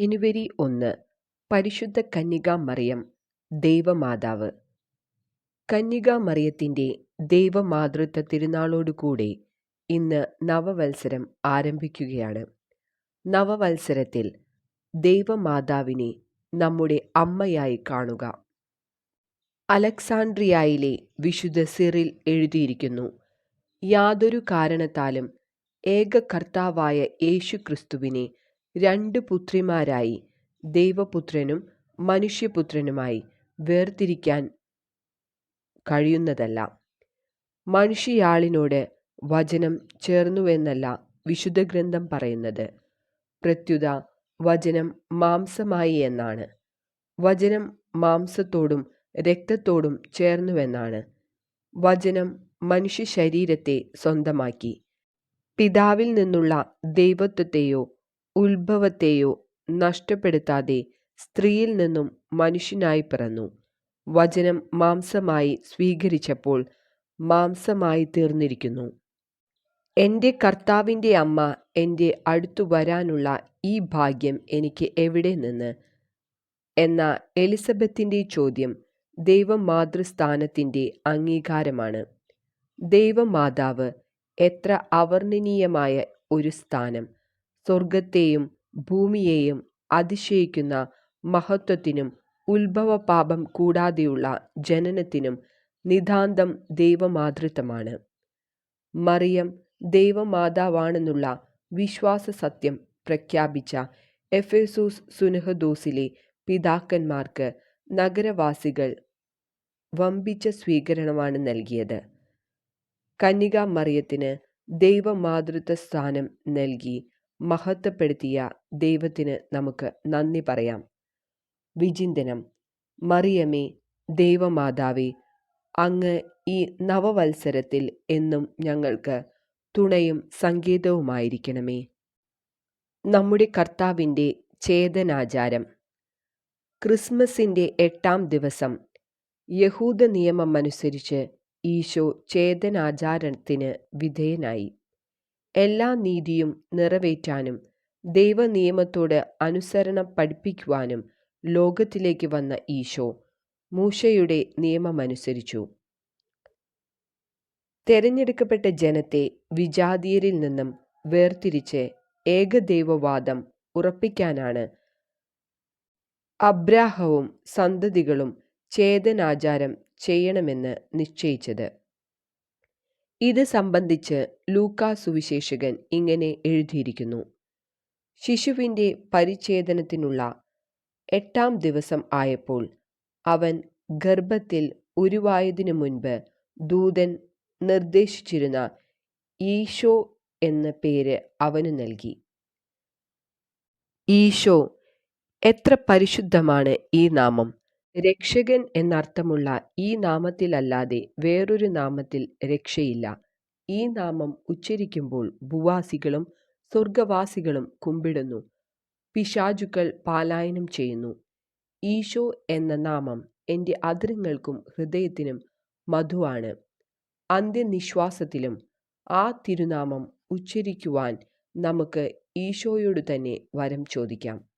ജനുവരി ഒന്ന് പരിശുദ്ധ കന്യകാമറിയം ദൈവമാതാവ്. കന്യകാമറിയത്തിന്റെ ദൈവമാതൃത്വ തിരുനാളോടുകൂടെ ഇന്ന് നവവത്സരം ആരംഭിക്കുകയാണ്. നവവത്സരത്തിൽ ദൈവമാതാവിനെ നമ്മുടെ അമ്മയായി കാണുക. അലക്സാണ്ട്രിയയിലെ വിശുദ്ധ സിറിൽ എഴുതിയിരിക്കുന്നു യാതൊരു കാരണത്താലും ഏക കർത്താവായ യേശുക്രിസ്തുവിനെ രണ്ട് പുത്രിമാരായി. ദൈവപുത്രനും മനുഷ്യപുത്രനുമായി വേർതിരിക്കാൻ കഴിയുന്നതല്ല. മനുഷ്യയാളിനോട് വചനം ചേർന്നുവെന്നല്ല വിശുദ്ധ ഗ്രന്ഥം പറയുന്നത്. പ്രത്യുത വചനം മാംസമായി എന്നാണ്. വചനം മാംസത്തോടും രക്തത്തോടും ചേർന്നുവെന്നാണ്. വചനം മനുഷ്യ ശരീരത്തെ സ്വന്തമാക്കി. പിതാവിൽ നിന്നുള്ള ദൈവത്വത്തെയോ ഉത്ഭവത്തെയോ നഷ്ടപ്പെടുത്താതെ സ്ത്രീയിൽ നിന്നും മനുഷ്യനായി പിറന്നു. വചനം മാംസമായി സ്വീകരിച്ചപ്പോൾ മാംസമായി തീർന്നിരിക്കുന്നു. എന്റെ കർത്താവിന്റെ അമ്മ എന്റെ അടുത്തു വരാനുള്ള ഈ ഭാഗ്യം എനിക്ക് എവിടെ നിന്ന്? എന്ന എലിസബത്തിന്റെ ചോദ്യം ദൈവമാതൃസ്ഥാനത്തിന്റെ അംഗീകാരമാണ്. ദൈവമാതാവ് എത്ര അവർണനീയമായ ഒരു സ്ഥാനം. സ്വർഗത്തെയും ഭൂമിയെയും അതിശയിക്കുന്ന മഹത്വത്തിനും ഉത്ഭവപാപം കൂടാതെയുള്ള ജനനത്തിനും നിതാന്തം ദൈവമാതൃത്വമാണ്. മറിയം ദൈവമാതാവാണെന്നുള്ള വിശ്വാസ സത്യം പ്രഖ്യാപിച്ച എഫേസൂസ് സുനഹദോസിലെ പിതാക്കന്മാർക്ക് നഗരവാസികൾ വമ്പിച്ച സ്വീകരണമാണ് നൽകിയത്. കന്യകാ മറിയത്തിന് ദൈവമാതൃത്വ സ്ഥാനം നൽകി മഹത്വപ്പെടുത്തിയ ദൈവത്തിന് നമുക്ക് നന്ദി പറയാം. വിചിന്തനം. മറിയമേ ദൈവമാതാവേ അങ്ങ് ഈ നവവത്സരത്തിൽ എന്നും ഞങ്ങൾക്ക് തുണയും സങ്കേതവുമായിരിക്കണമേ. നമ്മുടെ കർത്താവിന്റെ ചേതനാചാരം. ക്രിസ്മസിന്റെ എട്ടാം ദിവസം യഹൂദ നിയമം അനുസരിച്ച് ഈശോ ചേതനാചാരത്തിന് വിധേയനായി. എല്ലാ നീതിയും നിറവേറ്റാനും ദൈവനിയമത്തോട് അനുസരണം പഠിപ്പിക്കുവാനും ലോകത്തിലേക്ക് വന്ന ഈശോ മൂശയുടെ നിയമമനുസരിച്ചു. തെരഞ്ഞെടുക്കപ്പെട്ട ജനത്തെ വിജാതീയരിൽ നിന്നും വേർതിരിച്ച് ഏകദൈവവാദം ഉറപ്പിക്കാനാണ് അബ്രാഹവും സന്തതികളും ചേതനാചാരം ചെയ്യണമെന്ന് നിശ്ചയിച്ചത്. ഇത് സംബന്ധിച്ച് ലൂക്കാ സുവിശേഷകൻ ഇങ്ങനെ എഴുതിയിരിക്കുന്നു. ശിശുവിന്റെ പരിച്ഛേദനത്തിനുള്ള എട്ടാം ദിവസം ആയപ്പോൾ അവൻ ഗർഭത്തിൽ ഉരുവായതിനു മുൻപ് ദൂതൻ നിർദ്ദേശിച്ചിരുന്ന ഈശോ എന്ന പേര് അവനു നൽകി. ഈശോ എത്ര പരിശുദ്ധമാണ് ഈ നാമം. രക്ഷകൻ എന്നർത്ഥമുള്ള ഈ നാമത്തിലല്ലാതെ വേറൊരു നാമത്തിൽ രക്ഷയില്ല. ഈ നാമം ഉച്ചരിക്കുമ്പോൾ ഭൂവാസികളും സ്വർഗവാസികളും കുമ്പിടുന്നു. പിശാചുക്കൾ പാലായനം ചെയ്യുന്നു. ഈശോ എന്ന നാമം എന്റെ അതിരങ്ങൾക്കും ഹൃദയത്തിനും മധുവാണ്. അന്ത്യനിശ്വാസത്തിലും ആ തിരുനാമം ഉച്ചരിക്കുവാൻ നമുക്ക് ഈശോയോട് തന്നെ വരം ചോദിക്കാം.